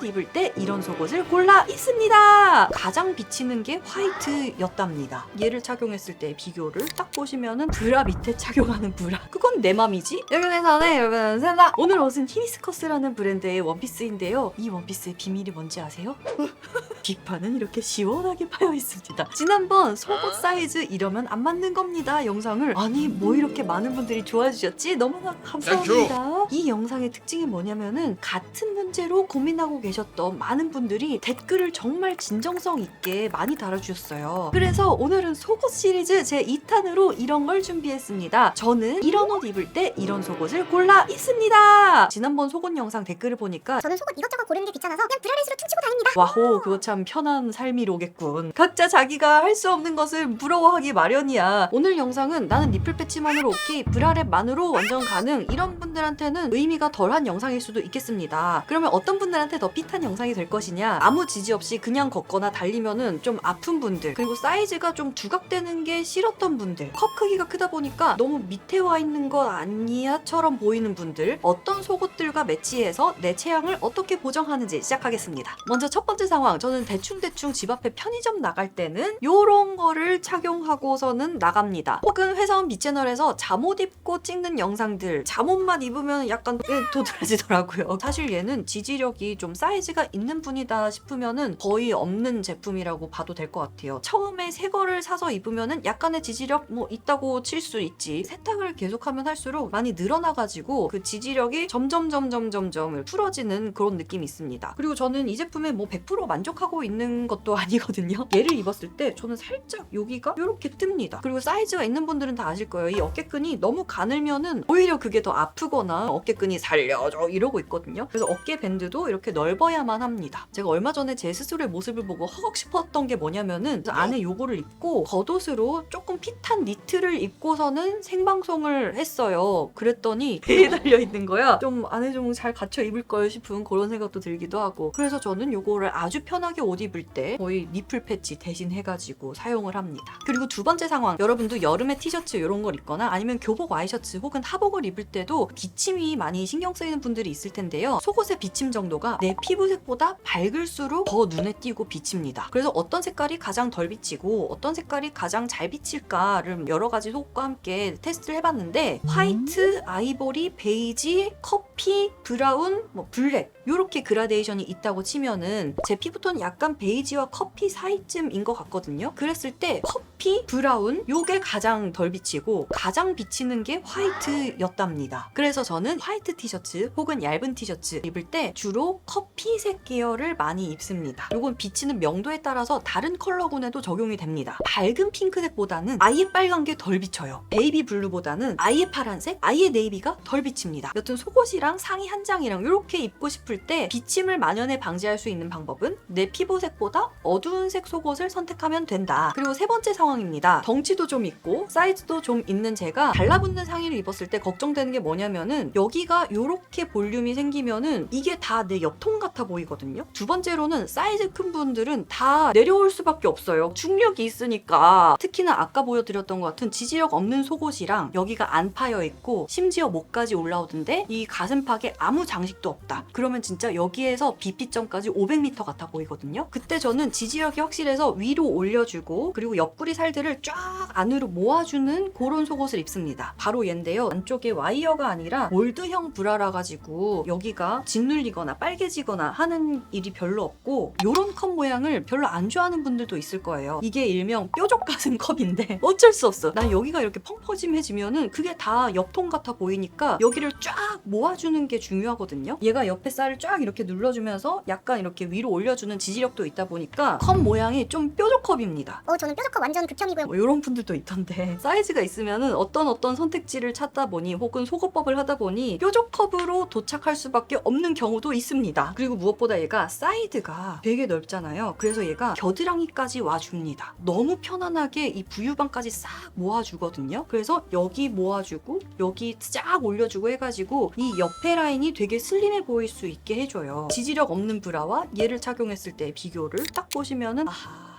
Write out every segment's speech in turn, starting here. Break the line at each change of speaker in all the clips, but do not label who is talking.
옷 입을 때 이런 속옷을 골라 입습니다. 가장 비치는 게 화이트였답니다. 얘를 착용했을 때 비교를 딱 보시면은 브라 밑에 착용하는 브라. 그건 내 맘이지? 여러분의 여러분 셀라. 오늘 옷은 히미스커스라는 브랜드의 원피스인데요. 이 원피스의 비밀이 뭔지 아세요? 뒷판은 이렇게 시원하게 파여 있습니다. 지난번 속옷 사이즈 이러면 안 맞는 겁니다. 영상을 아니 뭐 이렇게 많은 분들이 좋아해 주셨지? 너무나 감사합니다. 이 영상의 특징이 뭐냐면은 같은 문제로 고민하고 계 셨던 많은 분들이 댓글을 정말 진정성 있게 많이 달아주셨어요. 그래서 오늘은 속옷 시리즈 제 2탄으로 이런 걸 준비했습니다. 저는 이런 옷 입을 때 이런 속옷을 골라 입습니다. 지난번 속옷 영상 댓글을 보니까
저는 속옷 이것저것 고르는 게 귀찮아서 그냥 브라렛으로 퉁치고 다닙니다.
와호 그거 참 편한 삶이로겠군 각자 자기가 할 수 없는 것을 부러워하기 마련이야 오늘 영상은 나는 니플 패치만으로 오케이 브라랩만으로 완전 가능 이런 분들한테는 의미가 덜한 영상일 수도 있겠습니다 그러면 어떤 분들한테 더 핏한 영상이 될 것이냐 아무 지지 없이 그냥 걷거나 달리면은 좀 아픈 분들 그리고 사이즈가 좀 두각되는 게 싫었던 분들 컵 크기가 크다 보니까 너무 밑에 와 있는 것 아니야처럼 보이는 분들 어떤 속옷들과 매치해서 내 체형을 어떻게 보정하는지 시작하겠습니다. 먼저 첫 번째 상황 저는 대충대충 집 앞에 편의점 나갈 때는 요런 거를 착용하고서는 나갑니다. 혹은 회사원 비채널에서 잠옷 입고 찍는 영상들 잠옷만 입으면 약간 예, 도드라지더라고요. 사실 얘는 지지력이 좀 사이즈가 있는 분이다 싶으면은 거의 없는 제품이라고 봐도 될 것 같아요. 처음에 새 거를 사서 입으면은 약간의 지지력 뭐 있다고 칠 수 있지. 세탁을 계속하면 할수록 많이 늘어나가지고 그 지지력이 점점 점점 점점 풀어지는 그런 느낌이 있습니다. 그리고 저는 이 제품에 뭐 100% 만족하고 있는 것도 아니거든요. 얘를 입었을 때 저는 살짝 여기가 이렇게 뜹니다. 그리고 사이즈가 있는 분들은 다 아실 거예요. 이 어깨끈이 너무 가늘면은 오히려 그게 더 아프거나 어깨끈이 살려줘 이러고 있거든요. 그래서 어깨 밴드도 이렇게 넓 어야만 합니다. 제가 얼마 전에 제 스스로의 모습을 보고 허걱 싶었던 게 뭐냐면은 안에 요거를 입고 겉옷으로 조금 핏한 니트를 입고서는 생방송을 했어요. 그랬더니 배에 달려 있는 거야. 좀 안에 좀 잘 갖춰 입을 걸 싶은 그런 생각도 들기도 하고. 그래서 저는 요거를 아주 편하게 옷 입을 때 거의 니플 패치 대신 해가지고 사용을 합니다. 그리고 두 번째 상황, 여러분도 여름에 티셔츠 이런 걸 입거나 아니면 교복 와이셔츠 혹은 하복을 입을 때도 비침이 많이 신경 쓰이는 분들이 있을 텐데요. 속옷의 비침 정도가 내 피 부색보다 밝을수록 더 눈에 띄고 비칩니다. 그래서 어떤 색깔이 가장 덜 비치고 어떤 색깔이 가장 잘 비칠까를 여러 가지 속과 함께 테스트를 해봤는데 화이트, 아이보리, 베이지, 커 피, 브라운, 뭐 블랙 이렇게 그라데이션이 있다고 치면은 제 피부톤 약간 베이지와 커피 사이쯤인 것 같거든요. 그랬을 때 커피, 브라운 요게 가장 덜 비치고 가장 비치는 게 화이트였답니다. 그래서 저는 화이트 티셔츠 혹은 얇은 티셔츠 입을 때 주로 커피색 계열을 많이 입습니다. 요건 비치는 명도에 따라서 다른 컬러군에도 적용이 됩니다. 밝은 핑크색보다는 아예 빨간 게 덜 비쳐요. 베이비 블루보다는 아예 파란색, 아예 네이비가 덜 비칩니다. 여튼 속옷이랑 상의 한 장이랑 이렇게 입고 싶을 때 비침을 만연해 방지할 수 있는 방법은 내 피부색보다 어두운 색 속옷을 선택하면 된다. 그리고 세 번째 상황입니다. 덩치도 좀 있고 사이즈도 좀 있는 제가 달라붙는 상의를 입었을 때 걱정되는 게 뭐냐면은 여기가 이렇게 볼륨이 생기면은 이게 다 내 옆통 같아 보이거든요. 두 번째로는 사이즈 큰 분들은 다 내려올 수밖에 없어요. 중력이 있으니까 특히나 아까 보여드렸던 것 같은 지지력 없는 속옷이랑 여기가 안 파여 있고 심지어 목까지 올라오던데 이 가슴 팍에 아무 장식도 없다. 그러면 진짜 여기에서 비피점까지 500m 같아 보이거든요. 그때 저는 지지력이 확실해서 위로 올려주고 그리고 옆구리 살들을 쫙 안으로 모아주는 그런 속옷을 입습니다. 바로 얘인데요. 안쪽에 와이어가 아니라 몰드형 브라라 가지고 여기가 짓눌리거나 빨개지거나 하는 일이 별로 없고 요런 컵 모양을 별로 안 좋아하는 분들도 있을 거예요. 이게 일명 뾰족 가슴 컵인데 어쩔 수 없어. 난 여기가 이렇게 펑퍼짐해지면은 그게 다 옆통 같아 보이니까 여기를 쫙 모아주는 게 중요하거든요. 얘가 옆에 쌀을 쫙 이렇게 눌러주면서 약간 이렇게 위로 올려주는 지지력도 있다 보니까 컵 모양이 좀 뾰족 컵입니다.
어 저는 뾰족컵 완전 극혐이고요.
뭐 이런 분들도 있던데 사이즈가 있으면은 어떤 어떤 선택지를 찾다 보니 혹은 속옷법을 하다 보니 뾰족컵으로 도착할 수밖에 없는 경우도 있습니다. 그리고 무엇보다 얘가 사이드가 되게 넓잖아요. 그래서 얘가 겨드랑이까지 와줍니다. 너무 편안하게 이 부유방까지 싹 모아주거든요. 그래서 여기 모아주고 여기 쫙 올려주고 해가지고 이 옆에 라인이 되게 슬림해 보일 수 있게 해줘요. 지지력 없는 브라와 얘를 착용했을 때 비교를 딱 보시면은 아하.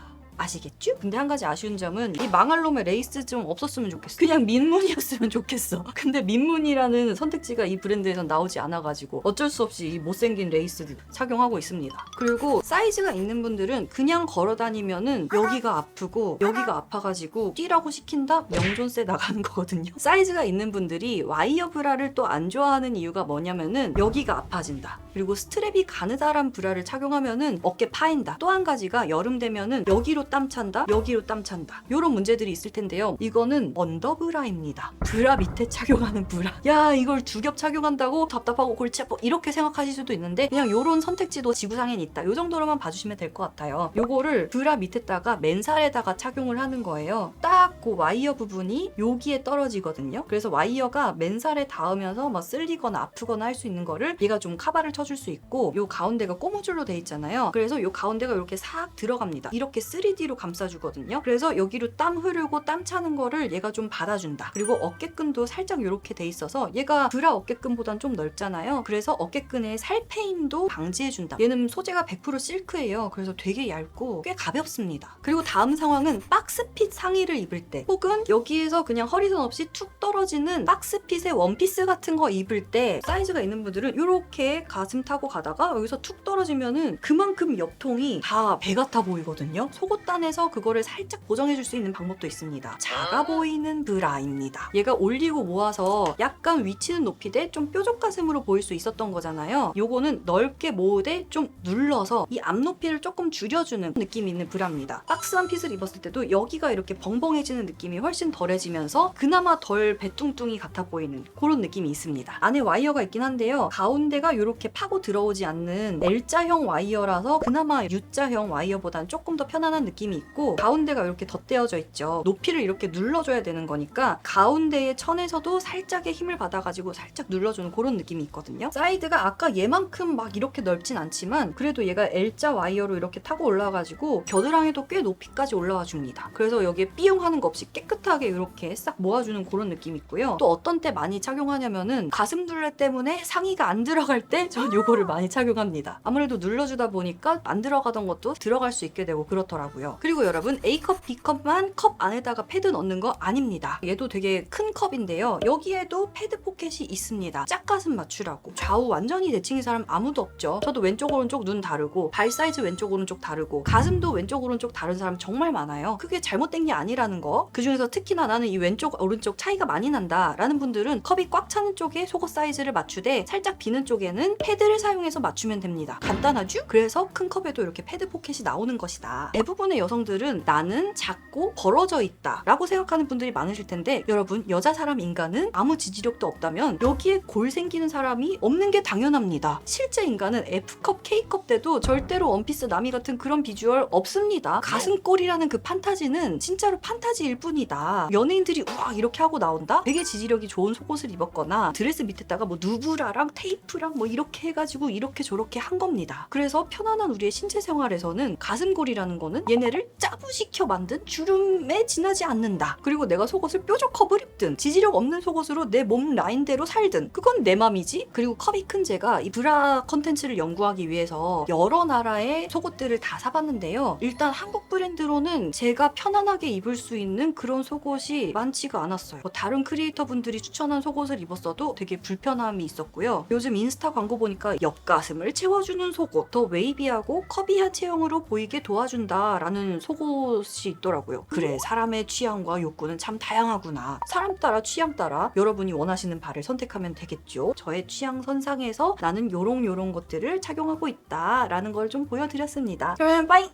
아시겠죠? 근데 한 가지 아쉬운 점은 이 망할 놈의 레이스 좀 없었으면 좋겠어. 그냥 민문이었으면 좋겠어. 근데 민문이라는 선택지가 이 브랜드에선 나오지 않아가지고 어쩔 수 없이 이 못생긴 레이스 착용하고 있습니다. 그리고 사이즈가 있는 분들은 그냥 걸어 다니면은 여기가 아프고 여기가 아파가지고 뛰라고 시킨다? 명존세 나가는 거거든요. 사이즈가 있는 분들이 와이어 브라를 또 안 좋아하는 이유가 뭐냐면은 여기가 아파진다. 그리고 스트랩이 가느다란 브라를 착용하면은 어깨 파인다. 또 한 가지가 여름 되면은 여기로 땀 찬다, 여기로 땀 찬다. 이런 문제들이 있을 텐데요. 이거는 언더 브라입니다. 브라 밑에 착용하는 브라. 야 이걸 두 겹 착용한다고 답답하고 골치 아파 이렇게 생각하실 수도 있는데 그냥 요런 선택지도 지구상엔 있다. 요 정도로만 봐주시면 될 것 같아요. 요거를 브라 밑에다가 맨살에다가 착용을 하는 거예요. 딱 그 와이어 부분이 여기에 떨어지거든요. 그래서 와이어가 맨살에 닿으면서 막 쓸리거나 아프거나 할 수 있는 거를 얘가 좀 카바를 쳐줄 수 있고 요 가운데가 꼬무줄로 돼 있잖아요. 그래서 요 가운데가 이렇게 싹 들어갑니다. 이렇게 3D 로 감싸주거든요. 그래서 여기로 땀 흐르고 땀 차는 거를 얘가 좀 받아준다. 그리고 어깨끈도 살짝 이렇게 돼 있어서 얘가 브라 어깨끈보단 좀 넓잖아요. 그래서 어깨끈의 살페임도 방지해준다. 얘는 소재가 100% 실크예요. 그래서 되게 얇고 꽤 가볍습니다. 그리고 다음 상황은 박스핏 상의를 입을 때 혹은 여기에서 그냥 허리선 없이 툭 떨어지는 박스핏의 원피스 같은 거 입을 때 사이즈가 있는 분들은 이렇게 가슴 타고 가다가 여기서 툭 떨어지면은 그만큼 옆통이 다배 같아 보이거든요. 속옷 단에서 그거를 살짝 보정해줄 수 있는 방법도 있습니다. 작아 보이는 브라입니다. 얘가 올리고 모아서 약간 위치는 높이되 좀 뾰족 가슴으로 보일 수 있었던 거잖아요. 요거는 넓게 모으되 좀 눌러서 이 앞높이를 조금 줄여주는 느낌이 있는 브라입니다. 박스한 핏을 입었을 때도 여기가 이렇게 벙벙해지는 느낌이 훨씬 덜해지면서 그나마 덜 배뚱뚱이 같아 보이는 그런 느낌이 있습니다. 안에 와이어가 있긴 한데요. 가운데가 이렇게 파고 들어오지 않는 L자형 와이어라서 그나마 U자형 와이어보다는 조금 더 편안한 느낌이 있고 가운데가 이렇게 덧대어져 있죠. 높이를 이렇게 눌러줘야 되는 거니까 가운데의 천에서도 살짝의 힘을 받아가지고 살짝 눌러주는 그런 느낌이 있거든요. 사이드가 아까 얘만큼 막 이렇게 넓진 않지만 그래도 얘가 L자 와이어로 이렇게 타고 올라가지고 겨드랑이도 꽤 높이까지 올라와 줍니다. 그래서 여기에 삐용 하는 거 없이 깨끗하게 이렇게 싹 모아주는 그런 느낌이 있고요. 또 어떤 때 많이 착용하냐면은 가슴 둘레 때문에 상의가 안 들어갈 때 전 요거를 많이 착용합니다. 아무래도 눌러주다 보니까 안 들어가던 것도 들어갈 수 있게 되고 그렇더라고요. 그리고 여러분 A컵, B컵만 컵 안에다가 패드 넣는 거 아닙니다. 얘도 되게 큰 컵인데요. 여기에도 패드 포켓이 있습니다. 짝가슴 맞추라고. 좌우 완전히 대칭인 사람 아무도 없죠. 저도 왼쪽 오른쪽 눈 다르고 발 사이즈 왼쪽 오른쪽 다르고 가슴도 왼쪽 오른쪽 다른 사람 정말 많아요. 그게 잘못된 게 아니라는 거. 그 중에서 특히나 나는 이 왼쪽 오른쪽 차이가 많이 난다라는 분들은 컵이 꽉 차는 쪽에 속옷 사이즈를 맞추되 살짝 비는 쪽에는 패드를 사용해서 맞추면 됩니다. 간단하죠? 그래서 큰 컵에도 이렇게 패드 포켓이 나오는 것이다. 대부분 의 여성들은 나는 작고 벌어져 있다 라고 생각하는 분들이 많으실 텐데 여러분 여자 사람 인간은 아무 지지력도 없다면 여기에 골 생기는 사람이 없는 게 당연합니다. 실제 인간은 F컵, K컵 때도 절대로 원피스 나미 같은 그런 비주얼 없습니다. 가슴골이라는 그 판타지는 진짜로 판타지일 뿐이다. 연예인들이 우와 이렇게 하고 나온다? 되게 지지력이 좋은 속옷을 입었거나 드레스 밑에다가 뭐 누브라랑 테이프랑 뭐 이렇게 해가지고 이렇게 저렇게 한 겁니다. 그래서 편안한 우리의 신체 생활에서는 가슴골이라는 거는 얘 네를 짜부시켜 만든 주름에 지나지 않는다. 그리고 내가 속옷을 뾰족 컵을 입든 지지력 없는 속옷으로 내 몸 라인대로 살든 그건 내 맘이지. 그리고 컵이 큰 제가 이 브라 컨텐츠를 연구하기 위해서 여러 나라의 속옷들을 다 사봤는데요. 일단 한국 브랜드로는 제가 편안하게 입을 수 있는 그런 속옷이 많지가 않았어요. 뭐 다른 크리에이터 분들이 추천한 속옷을 입었어도 되게 불편함이 있었고요. 요즘 인스타 광고 보니까 옆가슴을 채워주는 속옷, 더 웨이비하고 커비한 체형으로 보이게 도와준다라는 속옷이 있더라고요. 그래, 사람의 취향과 욕구는 참 다양하구나. 사람 따라 취향 따라 여러분이 원하시는 바를 선택하면 되겠죠. 저의 취향 선상에서 나는 요런 요런 것들을 착용하고 있다라는 걸 좀 보여드렸습니다. 그러면 빠이!